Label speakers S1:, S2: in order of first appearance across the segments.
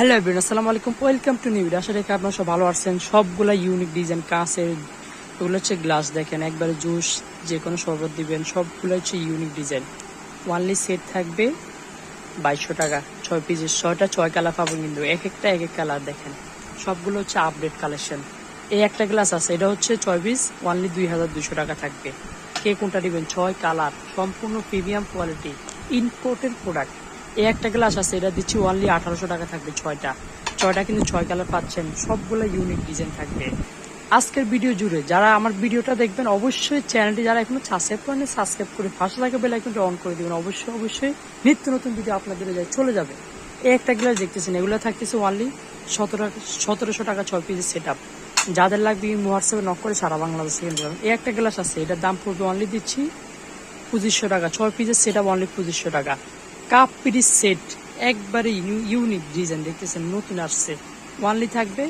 S1: Hello everyone আসসালামু আলাইকুম welcome to new আশা রেখে আপনারা সব ভালো আছেন। সবগুলা ইউনিক ডিজাইন কাঁচের, এগুলো হচ্ছে গ্লাস দেখেন। একবারে জুস যে কোনো শরবত দিবেন। সবগুলো হচ্ছে ইউনিক ডিজাইন ওয়ানলি সেট থাকবে বাইশশো টাকা। ছয় পিসের ছয়টা, ছয় কালার পাবেন কিন্তু। এক একটা, এক এক কালার দেখেন। সবগুলো হচ্ছে আপডেট কালেকশন এই একটা গ্লাস আছে। এটা হচ্ছে ছয় পিস ওয়ানলি দুই হাজার দুশো টাকা থাকবে। কে কোনটা নেবেন ছয় কালার সম্পূর্ণ প্রিমিয়াম কোয়ালিটি ইম্পোর্টেড প্রোডাক্ট এই একটা গ্লাস আছে, এটা দিচ্ছি ওনলি আঠারোশো টাকা থাকবে ছয়টা। ছয়টা কিন্তু ছয় কালার পাচ্ছেন, সবগুলো ইউনিক ডিজাইন থাকবে। আজকের ভিডিও জুড়ে যারা আমার ভিডিওটা দেখবেন, অবশ্যই চ্যানেলটি যারা এখনও সাবস্ক্রাইব করেন সাবস্ক্রাইব করে ফার্স্ট লাগে বেল আইকনটা অন করে দিবেন। অবশ্যই অবশ্যই নিত্য নতুন ভিডিও আপনাদের চলে যাবে। এই একটা গ্লাস দেখতেছেন, এগুলো থাকতেছে অনলি সতেরো, সতেরোশো টাকা ছয় পিসের সেট আপ যাদের লাগবে হোয়াটসঅ্যাপে নক করে সারা বাংলাদেশে কিনতে পারবেন। এই একটা গ্লাস আছে, এটার দাম পড়বে অনলি দিচ্ছি পঁচিশশো টাকা, ছয় পিসের সেট আপ অনলি পঁচিশশো টাকা। কাপ সেট, একবারে ইউনিক ডিজাইন, দেখতেছেন, নতুন আসছে ওয়ানলি থাকবে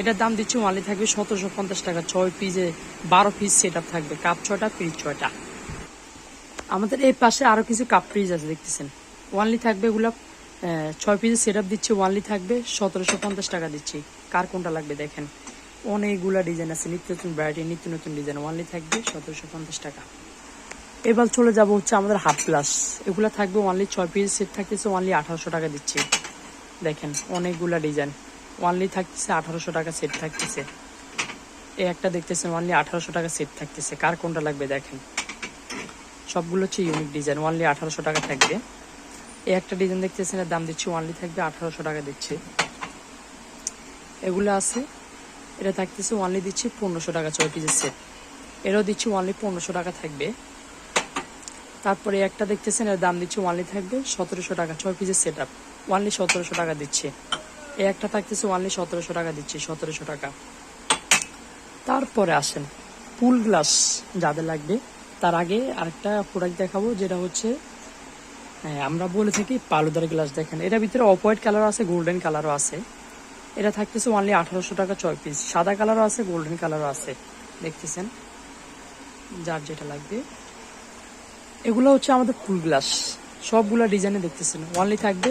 S1: এটার দাম দিচ্ছি ওয়ানলি থাকবে সতেরোশো পঞ্চাশ টাকা। ছয় পিসে বারো পিস সেট থাকবে কাপ ছয়টা পিস ছয়টা। আমাদের এই পাশে আরও কিছু কাপ ফ্রিজ আছে, দেখতেছেন। ওয়ানলি থাকবে এগুলো ছয় পিসের সেট আপ দিচ্ছি ওয়ানলি থাকবে সতেরোশো পঞ্চাশ টাকা দিচ্ছি। কার কোনটা লাগবে দেখেন। অনেকগুলা ডিজাইন আছে, নিত্য নতুন ভ্যারাইটি নিত্য নতুন ডিজাইন ওয়ানলি থাকবে সতেরোশো পঞ্চাশ টাকা। এবার চলে যাব হচ্ছে আমাদের হাফ গ্লাস এগুলো থাকবে ওনলি ছয় পিস সেট থাকতেছে ওনলি আঠারোশো টাকা দিচ্ছি। দেখেন, অনেকগুলা ডিজাইন ওনলি থাকতেছে আঠারোশো টাকা সেট থাকতেছে। এই একটা দেখতেছেন ওনলি আঠারোশো টাকা সেট থাকতেছে। কার কোনটা লাগবে দেখেন। সবগুলো হচ্ছে ইউনিক ডিজাইন ওনলি আঠারোশো টাকা থাকবে। এই একটা ডিজাইন দেখতেছেন দাম দিচ্ছি ওনলি থাকবে আঠারোশো টাকা দিচ্ছি। এগুলো আছে, এটা থাকতেছে ওনলি দিচ্ছি পনেরোশো টাকা, ছয় পিসের সেট এটাও দিচ্ছি ওনলি পনেরোশো টাকা থাকবে। তারপরে একটা দেখতেছেন এর দাম দিচ্ছে ওয়ানলি থাকবে সতেরোশো টাকা ছয় পিসের সেট আপ ওয়ানলি সতেরোশো টাকা দিচ্ছে। এই একটা থাকতেছে ওয়ানলি সতেরোশো টাকা দিচ্ছে সতেরোশো টাকা। তারপরে আসেন পুল গ্লাস যাদের লাগবে তার আগে আরেকটা প্রোডাক্ট দেখাবো যেটা হচ্ছে হ্যাঁ, আমরা বলে থাকি পালুদার গ্লাস দেখেন। এটার ভিতরে অফ হোয়াইট কালারও আছে গোল্ডেন কালারও আছে। এটা থাকতেছে ওয়ানলি আঠারোশো টাকা ছয় পিস সাদা কালারও আছে গোল্ডেন কালারও আছে। দেখতেছেন যার যেটা লাগবে। এগুলো হচ্ছে আমাদের ফুল গ্লাস। সবগুলা ডিজাইনে দেখতেছেন। ওয়ানলি থাকবে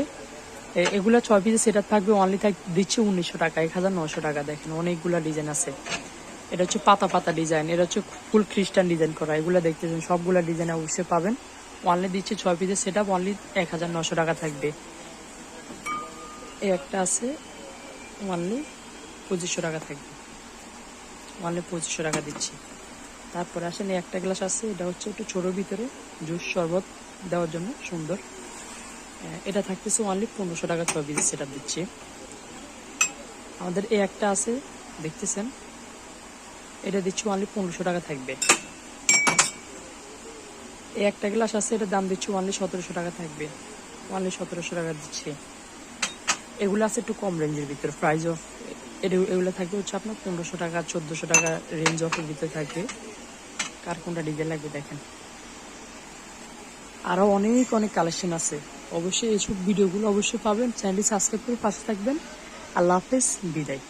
S1: এগুলা ছয় পিসে সেটা থাকবে ওয়ানলি থাক, দিচ্ছে উনিশশো টাকা, এক হাজার নশো টাকা দেখেন, অনেকগুলা ডিজাইন আছে। এটা হচ্ছে পাতা পাতা ডিজাইন এটা হচ্ছে ফুল খ্রিস্টান ডিজাইন করা, এগুলো দেখতেছেন, সবগুলা ডিজাইন অবশ্যই পাবেন। ওয়ানলি দিচ্ছে ছয় পিসে সেটা ওয়ানলি এক হাজার নশো টাকা থাকবে। এই একটা আছে ওয়ানলি পঁচিশশো টাকা থাকবে। ওয়ানলি পঁচিশশো টাকা দিচ্ছি। তারপরে আসেন একটা গ্লাস আছে, এটা হচ্ছে একটু ছোটোর ভিতরে, জুস শরবত দেওয়ার জন্য, সুন্দর। এটা থাকতেছে অনলি পনেরোশো টাকা ছয় পিস সেটা দিচ্ছি। আমাদের এই একটা আছে, দেখতেছেন? এটা দিচ্ছি অনলি পনেরোশো টাকা থাকবে। এই একটা গ্লাস আছে, এটার দাম দিচ্ছি অনলি সতেরোশো টাকা থাকবে। অনলি সতেরোশো টাকা দিচ্ছি। এগুলো আছে একটু কম রেঞ্জের ভিতরে। প্রাইস অফ এগুলো থাকে হচ্ছে আপনার পনেরোশো টাকা, চোদ্দোশো টাকা রেঞ্জ অফের ভিতরে থাকে কার কোনটা ডিজাইন লাগবে দেখেন। আরও অনেক অনেক কালেকশন আছে। অবশ্যই এইসব ভিডিওগুলো অবশ্যই পাবেন। চ্যানেলটি সাবস্ক্রাইব করে পাশে থাকবেন। আল্লাহ হাফেজ, বিদায়।